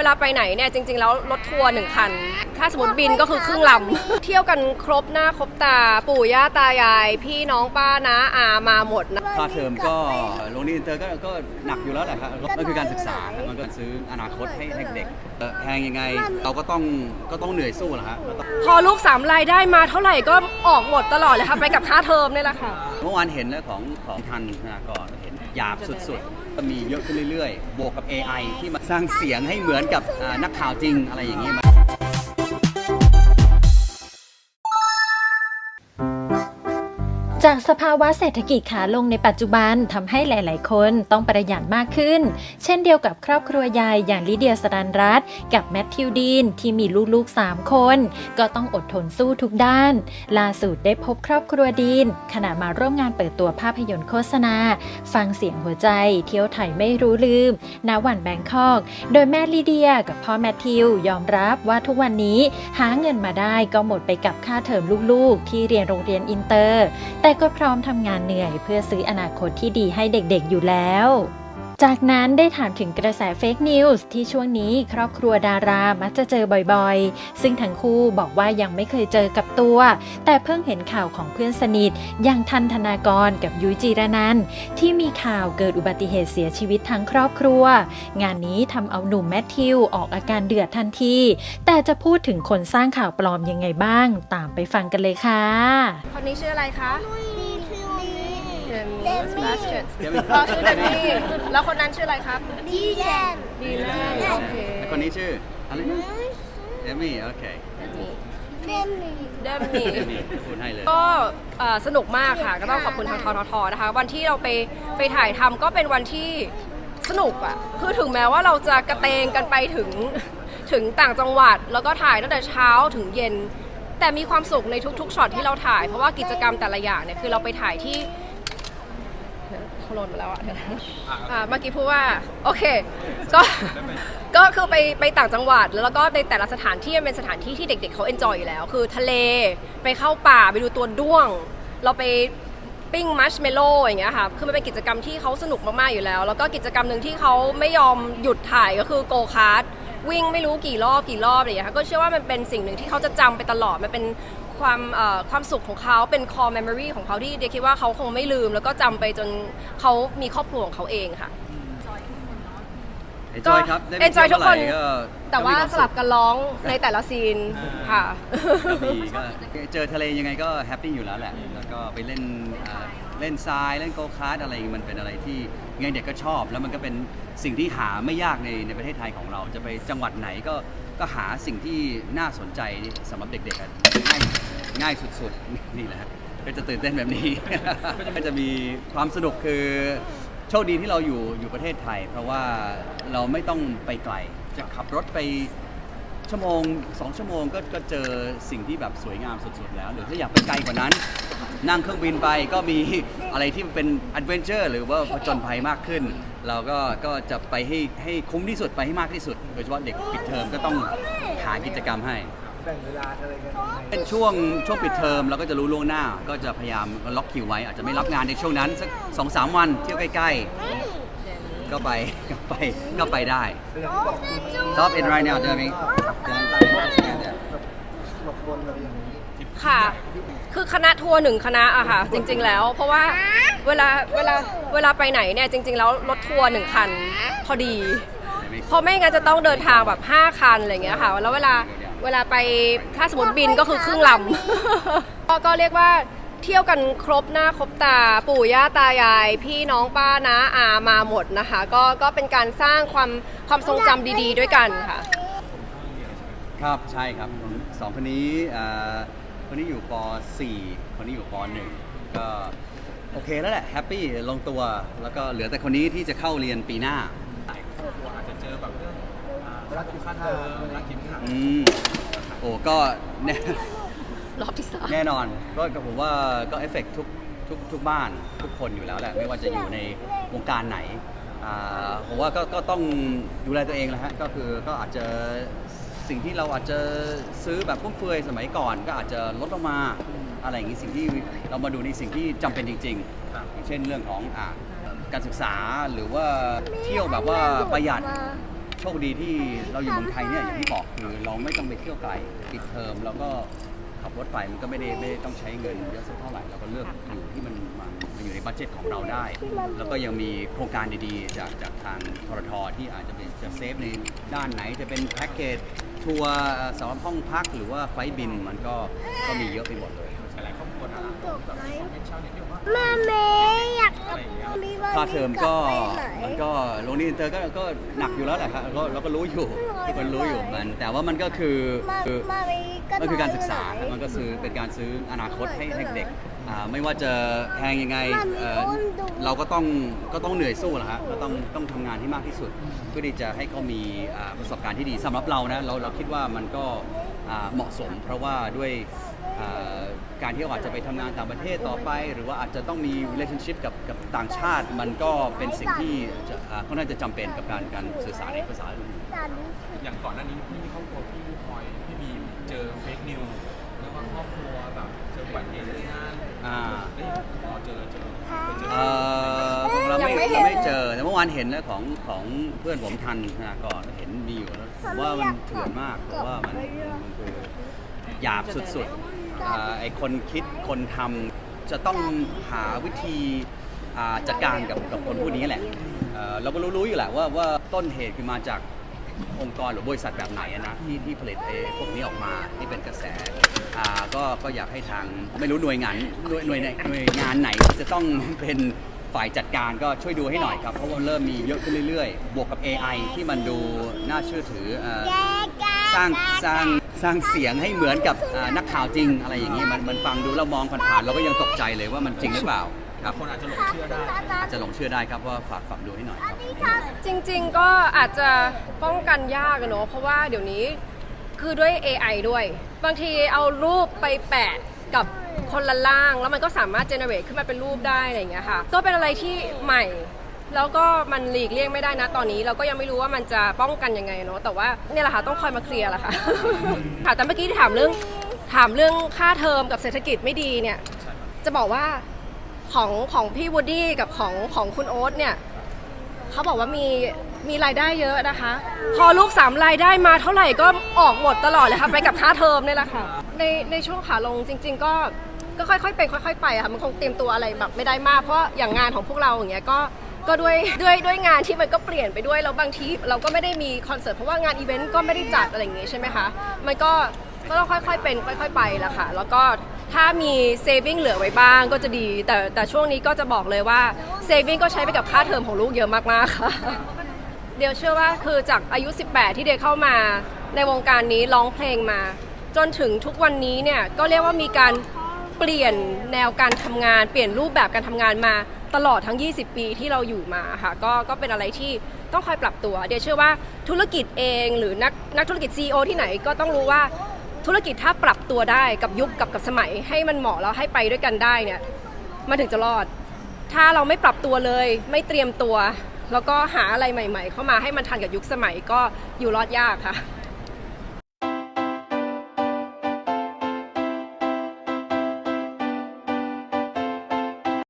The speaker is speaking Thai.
วลาไปไหนเนี่ยจริง ๆ แล้วรถทัวร์หนึ่งคัน ถ้าสมมติบินก็คือครึ่งลำ เที่ยวกันครบหน้าครบตา ปู่ย่าตายาย พี่น้องป้านะอามาหมดนะค่าเทอมก็โรงเรียนอินเตอร์ก็ก็หนักอยู่แล้วแหละครับมันคือการศึกษาครับมันก็ซื้ออนาคตให้ให้เด็กเอ่อแพงยังไง เราก็ต้องก็ต้องเหนื่อยสู้แหละฮะก็ต้องพอลูกสามรายได้มาเท่าไหร่ก็ออกหมดตลอดเลยค่ะไปกับค่าเทอมนี่แหละค่ะ เมื่อวานเห็นแล้วของของทันธนากรเห็นหยาบสุดๆก็ มีเยอะขึ้นเรื่อยๆ บวกกับ AI ที่มาสร้างเสียงให้เหมือนกับอ่านักข่าวจริงอะไรอย่างนี้มา จากสภาวะเศรษฐกิจขาลงในปัจจุบันทำให้หลาย ๆ คนต้องประหยัดมากขึ้น เช่นเดียวกับครอบครัวยายอย่างลิเดียสรันรัตกับแมทธิวดีนที่มีลูก ๆ 3 คน ก็ต้องอดทนสู้ทุกด้าน ล่าสุดได้พบครอบครัวดีนขณะมาร่วมงานเปิดตัวภาพยนตร์โฆษณา ฟังเสียงหัวใจ เที่ยวไทยไม่รู้ลืมณวันแบงคอก โดยแม่ลิเดียกับพ่อแมทธิวยอมรับว่าทุกวันนี้หาเงินมาได้ก็หมดไปกับค่าเทอมลูก ๆ ที่เรียนโรงเรียนอินเตอร์ แต่ก็พร้อมทำงานเหนื่อยเพื่อซื้ออนาคตที่ดีให้เด็กๆอยู่แล้ว จากนั้นได้ถามถึงกระแสเฟกนิวส์ที่ช่วงนี้ครอบครัวดารามักจะเจอบ่อยๆ ซึ่งทั้งคู่บอกว่ายังไม่เคยเจอกับตัว แต่เพิ่งเห็นข่าวของเพื่อนสนิท อย่างทันธนากรกับยุ้ยจีรนันท์ที่มีข่าวเกิดอุบัติเหตุเสียชีวิตทั้งครอบครัว งานนี้ทำเอาหนุ่มแมทธิวออกอาการเดือดทันที แต่จะพูดถึงคนสร้างข่าวปลอมยังไงบ้าง ตามไปฟังกันเลยค่ะ คนนี้ชื่ออะไรคะมีชื่อนี้ เดมเดมี่มี่สเอ๋อชื่อเดมมี่แล้วคนนั้นชื่ออะไรครับ ดีแลนดีแลนด์โอเคแล้วคนนี้ชื่ออะไรนะเอมี่โอเคเดมี่เดมมี่เอมี่พูดให้เลย ก็เอ่อสนุกมากค่ะ ก็ต้องขอบคุณทางทททนะคะ วันที่เราไปไปถ่ายทำก็เป็นวันที่สนุกอะคือถึงแม้ว่าเราจะกระเตงกันไปถึงถึงต่างจังหวัด แล้วก็ถ่ายตั้งแต่เช้าถึงเย็น แต่มีความสุขในทุกๆช็อตที่เราถ่าย เพราะว่ากิจกรรมแต่ละอย่างเนี่ยคือเราไปถ่ายที่ เดี๋ยวเขาหล่นมาแล้วอะเดี๋ยวนะอ่าเมื่อกี้พูดว่าโอเคก็ก็คือไปไปต่างจังหวัดแล้วก็ในแต่ละสถานที่มันเป็นสถานที่ที่เด็ก ๆเขาเอนจอยอยู่แล้ว คือทะเลไปเข้าป่าไปดูตัวด้วง เราไปปิ้งมัชเมลโล่อย่างเงี้ยค่ะ คือมันเป็นกิจกรรมที่เขาสนุกมากๆอยู่แล้ว แล้วก็กิจกรรมหนึ่งที่เขาไม่ยอมหยุดถ่ายก็คือโกคาร์ดวิ่งไม่รู้กี่รอบกี่รอบอะไรอย่างเงี้ยค่ะ ก็เชื่อว่ามันเป็นสิ่งหนึ่งที่เขาจะจำไปตลอด มันเป็น ความเอ่อความสุขของเขาเป็น core memory ของเขาที่เดียคิดว่าเขาคงไม่ลืม แล้วก็จำไปจนเขามีครอบครัวของเขาเองค่ะ เอนจอยครับได้ไป enjoy เที่ยวทุกคนเมื่อไหร่ก็แต่ว่าก็มีคมสลับกันร้องในแต่ละซีนค่ะ ก็ดีก็เจอทะเลยังไงก็แฮปปี้อยู่แล้วแหละ แล้วก็ไปเล่นอ่า เล่นทรายเล่นโกคาร์ดอะไรมันเป็นอะไรที่ไงเด็กก็ชอบ แล้วมันก็เป็นสิ่งที่หาไม่ยากในในประเทศไทยของเรา จะไปจังหวัดไหนก็ก็หาสิ่งที่น่าสนใจสำหรับเด็กๆอะง่ายง่ายสุดๆ นี่แหละฮะก็จะตื่นเต้นแบบนี้ ก็จะมีความสนุกคือโชคดีที่เราอยู่อยู่ประเทศไทย เพราะว่าเราไม่ต้องไปไกลจะขับรถไปชั่วโมงสองชั่วโมงก็ก็เจอสิ่งที่แบบสวยงามสุดๆแล้ว หรือถ้าอยากไปไกลกว่านั้น นั่งเครื่องบินไปก็มีอะไรที่มันเป็นแอดเวนเจอร์หรือว่าผจญภัยมากขึ้น เราก็ก็จะไปให้ให้คุ้มที่สุดไปให้มากที่สุด โดยเฉพาะเด็กปิดเทอมก็ต้องหากิจกรรมให้ แบ่งเวลาอะไรกันยังไงเป็นช่วงช่วงปิดเทอมเราก็จะรู้ล่วงหน้า ก็จะพยายามล็อกคิวไว้ อาจจะไม่รับงานในช่วงนั้นสักสองสามวันเที่ยวใกล้ๆ ก็ไปก็ไปก็ไปได้ แต่อย่างที่บอกคือมัน Stop it right now Jeremy หลบคนอะไรอย่างนี้ ค่ะ คือคณะทัวร์หนึ่งคณะอะค่ะ จริง ๆ แล้ว เพราะว่าเวลาเวลาเวลาไปไหนเนี่ยจริง ๆ แล้วรถทัวร์หนึ่งคันพอดี เพราะไม่งั้นจะต้องเดินทางแบบ5คันอะไรอย่างเงี้ยค่ะ แล้วเวลาเวลาไปถ้าสมมติบินก็คือครึ่งลำ ก็ก็เรียกว่าเที่ยวกันครบหน้าครบตาปู่ย่าตายาย พี่น้องป้านะอามาหมดนะคะ ก็ก็เป็นการสร้างความความทรงจำดี ๆ ด้วยกันค่ะ ครับใช่ครับสองคนนี้อ่า คนนี้อยู่ป .4 คนนี้อยู่ป .1 ก็โอเคแล้วแหละแฮปปี้ลงตัว แล้วก็เหลือแต่คนนี้ที่จะเข้าเรียนปีหน้ารักคิดค่าเทอมรักคิดค่าอืมโอ้ก็แน่ รอบที่สามแน่นอนก็ก็ผมว่าก็เอฟเฟกทุกทุกทุกบ้านทุกคนอยู่แล้วแหละไม่ว่าจะอยู่ในวงการไหนอ่าผมว่าก็ก็ต้องดูแลตัวเองแหละฮะก็คือก็อาจจะ สิ่งที่เราอาจจะซื้อแบบฟุ่มเฟือยสมัยก่อนก็อาจจะลดลงมาอะไรอย่างนี้สิ่งที่เรามาดูในสิ่งที่จำเป็นจริงๆอย่างเช่นเรื่องของอ่าการศึกษาหรือว่าเที่ยวแบบว่าประหยัดโชคดีที่เราอยู่เมืองไทยเนี่ยอย่างที่บอกคือเราไม่ต้องไปเที่ยวไกลปิดเทอมแล้วก็ ขับรถไปมันก็ไม่ได้ไม่ได้ต้องใช้เงินเยอะสักเท่าไหร่เราก็เลือกอยู่ที่มันมันมันอยู่ในบัตเจ็ตของเราได้ แล้วก็ยังมีโครงการดีๆ จากจากทางทรทที่อาจจะเป็นจะเซฟในด้านไหนจะเป็นแพ็กเกจทัวร์สำหรับห้องพักหรือว่าไฟล์บินมันก็ก็มีเยอะไปหมดเลย หลายๆครอบครัวนะจบไหมเป็นชาวเน็ตที่บอกว่าแม่เมย์อยากกับมีวันค่าเทอมก็ไปไหนมัน ก็โรงเรียนอินเตอร์ก็ก็หนักอยู่แล้วแหละครับก็เราก็รู้อยู่ทุกคนรู้อยู่มัน แต่ว่ามันก็คือมาคือ มามีมันคือการศึกษาไปไหนมันก็ซื้อเป็นการซื้ออนาคตให้ให้เด็ก อ่าไม่ว่าจะแพงยังไงเอ่อเราก็ต้องก็ต้องเหนื่อยสู้แหละฮะก็ต้องต้องทำงานให้มากที่สุด เพื่อที่จะให้เขามีอ่าประสบการณ์ที่ดีสำหรับเรานะเราเราคิดว่ามันก็อ่าเหมาะสม เพราะว่าด้วยอ่าการที่เราอาจจะไปทำงานต่างประเทศต่อไป หรือว่าอาจจะต้องมี relationship กับกับต่างชาติ มันก็เป็นสิ่งที่จะอ่าค่อนข้างจะจำเป็นกับการการสื่อสารในภาษาอื่นจันทร์อย่างก่อนหน้านี้พี่ครอบครัวพี่พลอยพี่บีมเจอเฟกนิวแล้วก็ ครอบครัวแบบเจออุบัติเหตุในงานอ่าได้พอเจอเจอไปเจอเอ่อเราไม่ยังไม่เห็นเราไม่เจอแต่เมื่อวานเห็นแล้วของของเพื่อนผมทันนะก่อนเห็นมีอยู่แล้วผมว่ามันเถื่อนมากเพราะว่ามันมันคือหยาบสุดๆอ่าไอคนคิดคนทำจะต้องหาวิธีอ่าจัดการกับกับคนพวกนี้แหละเอ่อเราก็รู้ๆอยู่แหละว่าว่าต้นเหตุคือมาจาก องค์กรหรือบริษัทแบบไหนนะที่ที่ผลิตไอ้พวกนี้ออกมาที่เป็นกระแสอ่าก็ก็อยากให้ทางไม่รู้หน่วยงานหน่วยหน่วยไหนหน่วยงานไหนที่จะต้องเป็นฝ่ายจัดการก็ช่วยดูให้หน่อยครับ เพราะว่าเริ่มมีเยอะขึ้นเรื่อยๆ บวกกับ AI ที่มันดูน่าเชื่อถือเอ่อสร้างสร้างสร้างเสียงให้เหมือนกับอ่านักข่าวจริงอะไรอย่างนี้มันมันฟังดูแล้วมองผ่านๆเราก็ยังตกใจเลยว่ามันจริงหรือเปล่า ครับคนอาจจะหลงเชื่อได้ อาจจะหลงเชื่อได้ครับว่าฝากฝากดูให้หน่อยครับจริง ๆ ก็อาจจะป้องกันยากอะเนอะเพราะว่าเดี๋ยวนี้คือด้วย AI ด้วย บางทีเอารูปไปแปะกับคนละล่าง แล้วมันก็สามารถเจเนเรตขึ้นมาเป็นรูปได้อะไรอย่างเงี้ยค่ะ ก็เป็นอะไรที่ใหม่ แล้วก็มันหลีกเลี่ยงไม่ได้นะตอนนี้ เราก็ยังไม่รู้ว่ามันจะป้องกันยังไงเนอะแต่ว่าเนี่ยแหละค่ะต้องคอยมาเคลียร์แหละค่ะ ค่ะแต่เมื่อกี้ที่ถามเรื่องถามเรื่องค่าเทอมกับเศรษฐกิจไม่ดีเนี่ย จะบอกว่า ของของพี่วูดดี้กับของของคุณโอ๊ตเนี่ยเขาบอกว่ามีมีรายได้เยอะนะคะ พอลูกสามรายได้มาเท่าไหร่ก็ออกหมดตลอดเลยค่ะ ไปกับค่าเทอมนี่แหละค่ะ ในในช่วงขาลงจริง ๆ ก็ก็ค่อยๆเป็นค่อย ๆ ไปค่ะมันคงเตรียมตัวอะไรแบบไม่ได้มากเพราะอย่างงานของพวกเราอย่างเงี้ยก็ก็ด้วยด้วยด้วยงานที่มันก็เปลี่ยนไปด้วยแล้วบางทีเราก็ไม่ได้มีคอนเสิร์ตเพราะว่างานอีเวนต์ก็ไม่ได้จัดอะไรอย่างงี้ใช่ไหมคะมันก็ก็ต้องค่อยๆเป็นค่อย ๆ ไปแหละค่ะ แล้วก็ ถ้ามีเซฟิงเหลือไว้บ้างก็จะดี แต่แต่ช่วงนี้ก็จะบอกเลยว่าเซฟิงก็ใช้ไปกับค่าเทอมของลูกเยอะมากๆค่ะ เดียวเชื่อว่าคือจากอายุ 18 ที่เดียเข้ามาในวงการนี้ร้องเพลงมา จนถึงทุกวันนี้เนี่ยก็เรียกว่ามีการเปลี่ยนแนวการทำงาน เปลี่ยนรูปแบบการทำงานมาตลอดทั้ง 20 ปีที่เราอยู่มาค่ะก็ก็เป็นอะไรที่ต้องคอยปรับตัว เดียวเชื่อว่าธุรกิจเองหรือนักนักธุรกิจ CEO ที่ไหนก็ต้องรู้ว่า ธุรกิจถ้าปรับตัวได้กับยุคกับกับสมัยให้มันเหมาะแล้วให้ไปด้วยกันได้เนี่ยมันถึงจะรอด ถ้าเราไม่ปรับตัวเลย ไม่เตรียมตัว แล้วก็หาอะไรใหม่ ๆ เข้ามาให้มันทันกับยุคสมัยก็อยู่รอดยากค่ะ